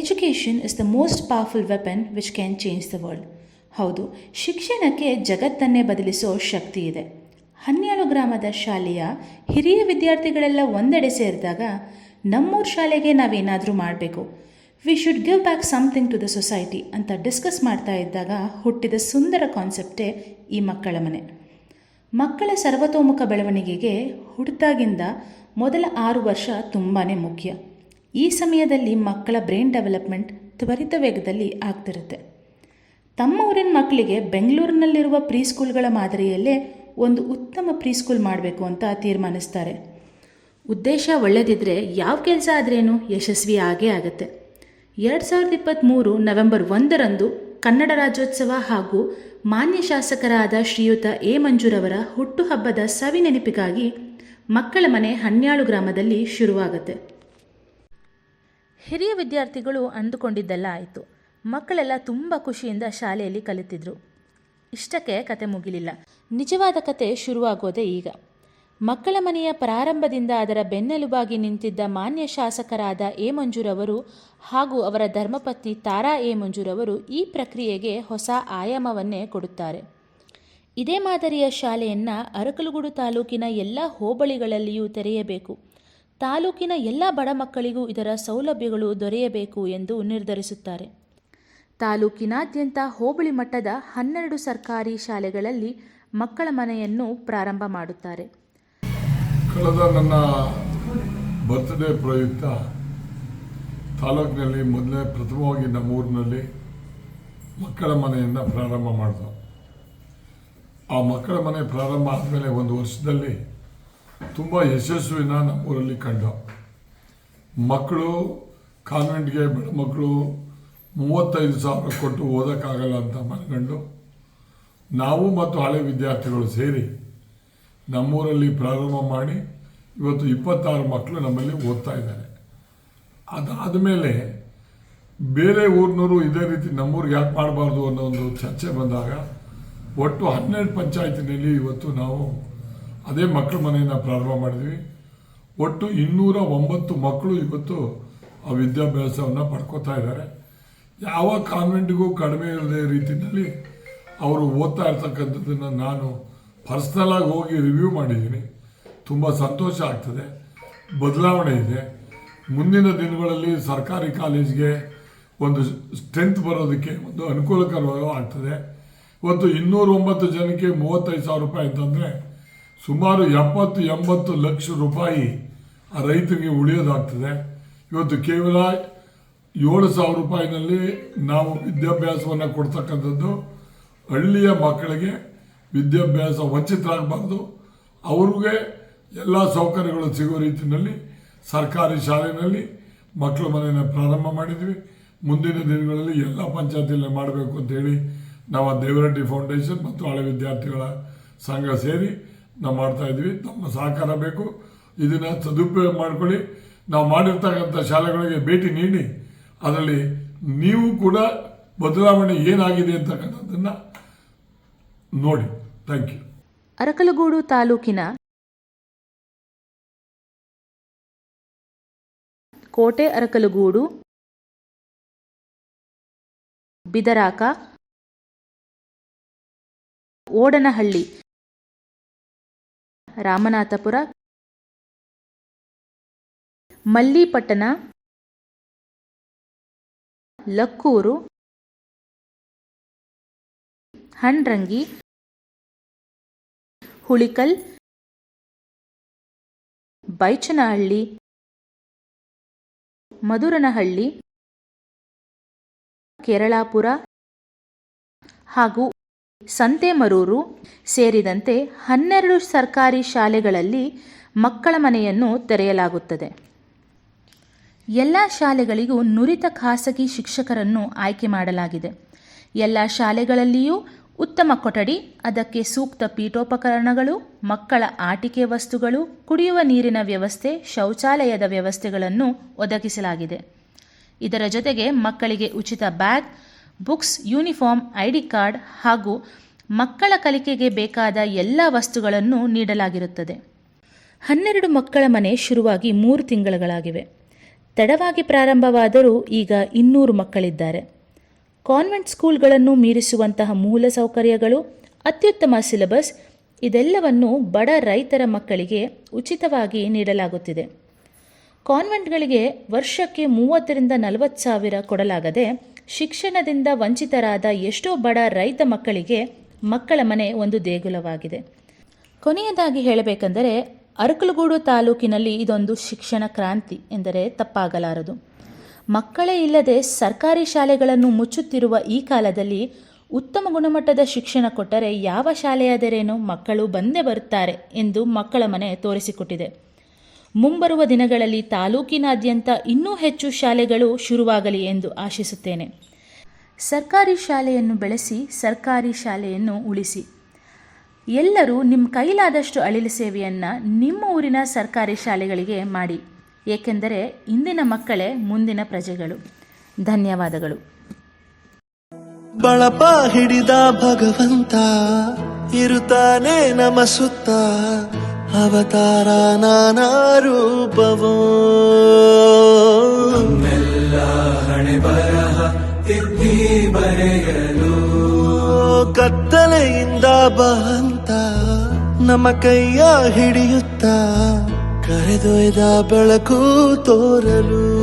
Education is the most powerful weapon which can change the world ಹೌದು, ಶಿಕ್ಷಣಕ್ಕೆ ಜಗತ್ತನ್ನೇ ಬದಲಿಸೋ ಶಕ್ತಿ ಇದೆ. ಹನ್ನೆರಡು ಗ್ರಾಮದ ಶಾಲೆಯ ಹಿರಿಯ ವಿದ್ಯಾರ್ಥಿಗಳೆಲ್ಲ ಒಂದೆಡೆ ಸೇರಿದಾಗ ನಮ್ಮೂರ ಶಾಲೆಗೆ ನಾವೇನಾದರೂ ಮಾಡಬೇಕು. We should give back something to the society ಅಂತ ಡಿಸ್ಕಸ್ ಮಾಡ್ತಾ ಇದ್ದಾಗ ಹುಟ್ಟಿದ ಸುಂದರ ಕಾನ್ಸೆಪ್ಟೇ ಈ ಮಕ್ಕಳ ಮನೆ. ಮಕ್ಕಳ ಸರ್ವತೋಮುಖ ಬೆಳವಣಿಗೆಗೆ ಹುಟ್ಟಿದಾಗಿಂದ ಮೊದಲ ಆರು ವರ್ಷ ತುಂಬಾ ಮುಖ್ಯ. ಈ ಸಮಯದಲ್ಲಿ ಮಕ್ಕಳ ಬ್ರೈನ್ ಡೆವಲಪ್ಮೆಂಟ್ ತ್ವರಿತ ವೇಗದಲ್ಲಿ ಆಗ್ತಿರುತ್ತೆ. ತಮ್ಮ ಊರಿನ ಮಕ್ಕಳಿಗೆ ಬೆಂಗಳೂರಿನಲ್ಲಿರುವ ಪ್ರೀಸ್ಕೂಲ್ಗಳ ಮಾದರಿಯಲ್ಲೇ ಒಂದು ಉತ್ತಮ ಪ್ರೀಸ್ಕೂಲ್ ಮಾಡಬೇಕು ಅಂತ ತೀರ್ಮಾನಿಸ್ತಾರೆ. ಉದ್ದೇಶ ಒಳ್ಳೆದಿದ್ದರೆ ಯಾವ ಕೆಲಸ ಆದ್ರೇನು ಯಶಸ್ವಿ ಆಗೇ ಆಗುತ್ತೆ. ಎರಡು ಸಾವಿರದ ಇಪ್ಪತ್ತ್ಮೂರು ನವೆಂಬರ್ ಒಂದರಂದು ಕನ್ನಡ ರಾಜ್ಯೋತ್ಸವ ಹಾಗೂ ಮಾನ್ಯ ಶಾಸಕರಾದ ಶ್ರೀಯುತ ಎ ಮಂಜೂರವರ ಹುಟ್ಟುಹಬ್ಬದ ಸವಿ ನೆನಪಿಗಾಗಿ ಮಕ್ಕಳ ಮನೆ ಹನ್ಯಾಳು ಗ್ರಾಮದಲ್ಲಿ ಶುರುವಾಗುತ್ತೆ. ಹಿರಿಯ ವಿದ್ಯಾರ್ಥಿಗಳು ಅಂದುಕೊಂಡಿದ್ದೆಲ್ಲ ಆಯಿತು. ಮಕ್ಕಳೆಲ್ಲ ತುಂಬ ಖುಷಿಯಿಂದ ಶಾಲೆಯಲ್ಲಿ ಕಲಿತಿದ್ರು. ಇಷ್ಟಕ್ಕೆ ಕತೆ ಮುಗಿಲಿಲ್ಲ. ನಿಜವಾದ ಕತೆ ಶುರುವಾಗೋದೇ ಈಗ. ಮಕ್ಕಳ ಮನೆಯ ಪ್ರಾರಂಭದಿಂದ ಅದರ ಬೆನ್ನೆಲುಬಾಗಿ ನಿಂತಿದ್ದ ಮಾನ್ಯ ಶಾಸಕರಾದ ಎ ಮಂಜೂರವರು ಹಾಗೂ ಅವರ ಧರ್ಮಪತ್ನಿ ತಾರಾ ಎ ಮಂಜೂರವರು ಈ ಪ್ರಕ್ರಿಯೆಗೆ ಹೊಸ ಆಯಾಮವನ್ನೇ ಕೊಡುತ್ತಾರೆ. ಇದೇ ಮಾದರಿಯ ಶಾಲೆಯನ್ನು ಅರಕಲಗೂಡು ತಾಲೂಕಿನ ಎಲ್ಲ ಹೋಬಳಿಗಳಲ್ಲಿಯೂ ತೆರೆಯಬೇಕು. ತಾಲೂಕಿನ ಎಲ್ಲ ಬಡ ಮಕ್ಕಳಿಗೂ ಇದರ ಸೌಲಭ್ಯಗಳು ದೊರೆಯಬೇಕು ಎಂದು ನಿರ್ಧರಿಸುತ್ತಾರೆ. ತಾಲೂಕಿನಾದ್ಯಂತ ಹೋಬಳಿ ಮಟ್ಟದ ಹನ್ನೆರಡು ಸರ್ಕಾರಿ ಶಾಲೆಗಳಲ್ಲಿ ಮಕ್ಕಳ ಮನೆಯನ್ನು ಪ್ರಾರಂಭ ಮಾಡುತ್ತಾರೆ. ಕಳೆದ ನನ್ನ ಬರ್ತ್ಡೇ ಪ್ರಯುಕ್ತ ತಾಲೂಕಿನಲ್ಲಿ ಮೊದಲೇ ಪ್ರಥಮವಾಗಿ ನಮ್ಮ ಊರಿನಲ್ಲಿ ಮಕ್ಕಳ ಮನೆಯನ್ನು ಪ್ರಾರಂಭ ಮಾಡಿದ ಆ ಮಕ್ಕಳ ಮನೆ ಪ್ರಾರಂಭ ಆದಮೇಲೆ ಒಂದು ವರ್ಷದಲ್ಲಿ ತುಂಬ ಯಶಸ್ವಿನ ನಮ್ಮೂರಲ್ಲಿ ಕಂಡು. ಮಕ್ಕಳು, ಕಾನ್ವೆಂಟ್ಗೆ ಮಕ್ಕಳು ಮೂವತ್ತೈದು ಸಾವಿರ ಕೊಟ್ಟು ಓದೋಕ್ಕಾಗಲ್ಲ ಅಂತ ಮನ್ಕೊಂಡು ನಾವು ಮತ್ತು ಹಳೆ ವಿದ್ಯಾರ್ಥಿಗಳು ಸೇರಿ ನಮ್ಮೂರಲ್ಲಿ ಪ್ರಾರಂಭ ಮಾಡಿ ಇವತ್ತು ಇಪ್ಪತ್ತಾರು ಮಕ್ಕಳು ನಮ್ಮಲ್ಲಿ ಓದ್ತಾ ಇದ್ದಾರೆ. ಅದಾದ ಮೇಲೆ ಬೇರೆ ಊರಿನವರು ಇದೇ ರೀತಿ ನಮ್ಮೂರಿಗೆ ಯಾಕೆ ಮಾಡಬಾರ್ದು ಅನ್ನೋ ಒಂದು ಚರ್ಚೆ ಬಂದಾಗ ಒಟ್ಟು ಹನ್ನೆರಡು ಪಂಚಾಯತಿನಲ್ಲಿ ಇವತ್ತು ನಾವು ಅದೇ ಮಕ್ಕಳ ಮನೆಯನ್ನು ಪ್ರಾರಂಭ ಮಾಡಿದ್ವಿ. ಒಟ್ಟು ಇನ್ನೂರ ಒಂಬತ್ತು ಮಕ್ಕಳು ಇವತ್ತು ಆ ವಿದ್ಯಾಭ್ಯಾಸವನ್ನು ಪಡ್ಕೋತಾ ಇದ್ದಾರೆ. ಯಾವ ಕಾನ್ವೆಂಟ್ಗೂ ಕಡಿಮೆ ಇಲ್ಲದೆ ರೀತಿಯಲ್ಲಿ ಅವರು ಓದ್ತಾ ಇರ್ತಕ್ಕಂಥದ್ದನ್ನು ನಾನು ಪರ್ಸ್ನಲಾಗಿ ಹೋಗಿ ರಿವ್ಯೂ ಮಾಡಿದ್ದೀನಿ. ತುಂಬ ಸಂತೋಷ ಆಗ್ತದೆ. ಬದಲಾವಣೆ ಇದೆ. ಮುಂದಿನ ದಿನಗಳಲ್ಲಿ ಸರ್ಕಾರಿ ಕಾಲೇಜ್ಗೆ ಒಂದು ಸ್ಟ್ರೆಂತ್ ಬರೋದಕ್ಕೆ ಒಂದು ಅನುಕೂಲಕರವಾಗ್ತದೆ ಇವತ್ತು ಇನ್ನೂರ ಒಂಬತ್ತು ಜನಕ್ಕೆ ಮೂವತ್ತೈದು ಸಾವಿರ ರೂಪಾಯಿ ಅಂತಂದರೆ ಸುಮಾರು ಎಪ್ಪತ್ತು, ಎಂಬತ್ತು ಲಕ್ಷ ರೂಪಾಯಿ ಆ ರೈತರಿಗೆ ಉಳಿಯೋದಾಗ್ತದೆ. ಇವತ್ತು ಕೇವಲ ಏಳು ಸಾವಿರ ರೂಪಾಯಿನಲ್ಲಿ ನಾವು ವಿದ್ಯಾಭ್ಯಾಸವನ್ನು ಕೊಡ್ತಕ್ಕಂಥದ್ದು ಹಳ್ಳಿಯ ಮಕ್ಕಳಿಗೆ ವಿದ್ಯಾಭ್ಯಾಸ ವಂಚಿತರಾಗಬಾರ್ದು ಅವ್ರಿಗೆ ಎಲ್ಲ ಸೌಕರ್ಯಗಳು ಸಿಗೋ ರೀತಿಯಲ್ಲಿ ಸರ್ಕಾರಿ ಶಾಲೆಯಲ್ಲಿ ಮಕ್ಕಳ ಮನೆಯನ್ನು ಪ್ರಾರಂಭ ಮಾಡಿದ್ವಿ. ಮುಂದಿನ ದಿನಗಳಲ್ಲಿ ಎಲ್ಲ ಪಂಚಾಯತಿಯಲ್ಲಿ ಮಾಡಬೇಕು ಅಂತೇಳಿ ನಾವು ದೇವರಟ್ಟಿ ಫೌಂಡೇಶನ್ ಮತ್ತು ಹಳೆ ವಿದ್ಯಾರ್ಥಿಗಳ ಸಂಘ ಸೇರಿ ನಾವು ಮಾಡ್ತಾ ಇದ್ವಿ. ತಮ್ಮ ಸಹಕಾರ ಬೇಕು. ಇದನ್ನು ಸದುಪಯೋಗ ಮಾಡ್ಕೊಳ್ಳಿ. ನಾವು ಮಾಡಿರ್ತಕ್ಕಂಥ ಶಾಲೆಗಳಿಗೆ ಭೇಟಿ ನೀಡಿ. ಅದರಲ್ಲಿ ನೀವು ಕೂಡ ಬದಲಾವಣೆ ಏನಾಗಿದೆ ಅಂತಕ್ಕಂಥದ್ದನ್ನು ನೋಡಿ. ಥ್ಯಾಂಕ್ ಯು ಅರಕಲಗೂಡು ತಾಲೂಕಿನ ಕೋಟೆ ಅರಕಲಗೂಡು, ಬಿದರಾಕ, ಓಡನಹಳ್ಳಿ ರಾಮನಾಥಪುರ ಮಲ್ಲಿಪಟ್ಟಣ ಲಕ್ಕೂರು ಹಣ್ರಂಗಿ ಹುಳಿಕಲ್ ಬೈಚನಹಳ್ಳಿ ಮಧುರನಹಳ್ಳಿ ಕೇರಳಾಪುರ ಹಾಗೂ ಸಂತೆಮರೂರು ಸೇರಿದಂತೆ ಹನ್ನೆರಡು ಸರ್ಕಾರಿ ಶಾಲೆಗಳಲ್ಲಿ ಮಕ್ಕಳ ಮನೆಯನ್ನು ತೆರೆಯಲಾಗುತ್ತದೆ. ಎಲ್ಲ ಶಾಲೆಗಳಿಗೂ ನುರಿತ ಖಾಸಗಿ ಶಿಕ್ಷಕರನ್ನು ಆಯ್ಕೆ ಮಾಡಲಾಗಿದೆ. ಎಲ್ಲ ಶಾಲೆಗಳಲ್ಲಿಯೂ ಉತ್ತಮ ಕೊಠಡಿ, ಅದಕ್ಕೆ ಸೂಕ್ತ ಪೀಠೋಪಕರಣಗಳು, ಮಕ್ಕಳ ಆಟಿಕೆ ವಸ್ತುಗಳು, ಕುಡಿಯುವ ನೀರಿನ ವ್ಯವಸ್ಥೆ, ಶೌಚಾಲಯದ ವ್ಯವಸ್ಥೆಗಳನ್ನು ಒದಗಿಸಲಾಗಿದೆ. ಇದರ ಜೊತೆಗೆ ಮಕ್ಕಳಿಗೆ ಉಚಿತ bag books, uniform, ID card ಹಾಗೂ ಮಕ್ಕಳ ಕಲಿಕೆಗೆ ಬೇಕಾದ ಎಲ್ಲ ವಸ್ತುಗಳನ್ನು ನೀಡಲಾಗಿರುತ್ತದೆ. ಹನ್ನೆರಡು ಮಕ್ಕಳ ಮನೆ ಶುರುವಾಗಿ ಮೂರು ತಿಂಗಳುಗಳಾಗಿವೆ. ತಡವಾಗಿ ಪ್ರಾರಂಭವಾದರೂ ಈಗ ಇನ್ನೂರು ಮಕ್ಕಳಿದ್ದಾರೆ. ಕಾನ್ವೆಂಟ್ ಸ್ಕೂಲ್ಗಳನ್ನು ಮೀರಿಸುವಂತಹ ಮೂಲ ಸೌಕರ್ಯಗಳು, ಅತ್ಯುತ್ತಮ ಸಿಲೆಬಸ್, ಇದೆಲ್ಲವನ್ನು ಬಡ ರೈತರ ಮಕ್ಕಳಿಗೆ ಉಚಿತವಾಗಿ ನೀಡಲಾಗುತ್ತಿದೆ. ಕಾನ್ವೆಂಟ್ಗಳಿಗೆ ವರ್ಷಕ್ಕೆ ಮೂವತ್ತರಿಂದ ನಲವತ್ತು ಸಾವಿರ ಕೊಡಲಾಗದೆ ಶಿಕ್ಷಣದಿಂದ ವಂಚಿತರಾದ ಎಷ್ಟೋ ಬಡ ರೈತ ಮಕ್ಕಳಿಗೆ ಮಕ್ಕಳ ಮನೆ ಒಂದು ದೇಗುಲವಾಗಿದೆ. ಕೊನೆಯದಾಗಿ ಹೇಳಬೇಕೆಂದರೆ ಅರಕಲಗೂಡು ತಾಲೂಕಿನಲ್ಲಿ ಇದೊಂದು ಶಿಕ್ಷಣ ಕ್ರಾಂತಿ ಎಂದರೆ ತಪ್ಪಾಗಲಾರದು. ಮಕ್ಕಳೇ ಇಲ್ಲದೆ ಸರ್ಕಾರಿ ಶಾಲೆಗಳನ್ನು ಮುಚ್ಚುತ್ತಿರುವ ಈ ಕಾಲದಲ್ಲಿ ಉತ್ತಮ ಗುಣಮಟ್ಟದ ಶಿಕ್ಷಣ ಕೊಟ್ಟರೆ ಯಾವ ಶಾಲೆಯಾದರೇನು ಮಕ್ಕಳು ಬಂದೇ ಬರುತ್ತಾರೆ ಎಂದು ಮಕ್ಕಳ ಮನೆ ತೋರಿಸಿಕೊಟ್ಟಿದೆ. ಮುಂಬರುವ ದಿನಗಳಲ್ಲಿ ತಾಲೂಕಿನಾದ್ಯಂತ ಇನ್ನೂ ಹೆಚ್ಚು ಶಾಲೆಗಳು ಶುರುವಾಗಲಿ ಎಂದು ಆಶಿಸುತ್ತೇನೆ. ಸರ್ಕಾರಿ ಶಾಲೆಯನ್ನು ಬೆಳೆಸಿ, ಸರ್ಕಾರಿ ಶಾಲೆಯನ್ನು ಉಳಿಸಿ. ಎಲ್ಲರೂ ನಿಮ್ಮ ಕೈಲಾದಷ್ಟು ಅಳಿಲು ಸೇವೆಯನ್ನು ನಿಮ್ಮ ಊರಿನ ಸರ್ಕಾರಿ ಶಾಲೆಗಳಿಗೆ ಮಾಡಿ. ಏಕೆಂದರೆ ಇಂದಿನ ಮಕ್ಕಳೇ ಮುಂದಿನ ಪ್ರಜೆಗಳು. ಧನ್ಯವಾದಗಳು. ಬಳಪ ಹಿಡಿದ ಭಗವಂತ, ಇರುತ್ತಾನೆ ನಮ ನಾನಾ ರೂಪವೋ. ಹಣೆ ಬರಹ ತಿದ್ದಿ ಬರೆಯಲು. ಕತ್ತಲೆಯಿಂದ ಬಹಂತ ನಮ್ಮ ಕೈಯ ಹಿಡಿಯುತ್ತ ಕರೆದೊಯ್ದ ಬೆಳಕು ತೋರಲು.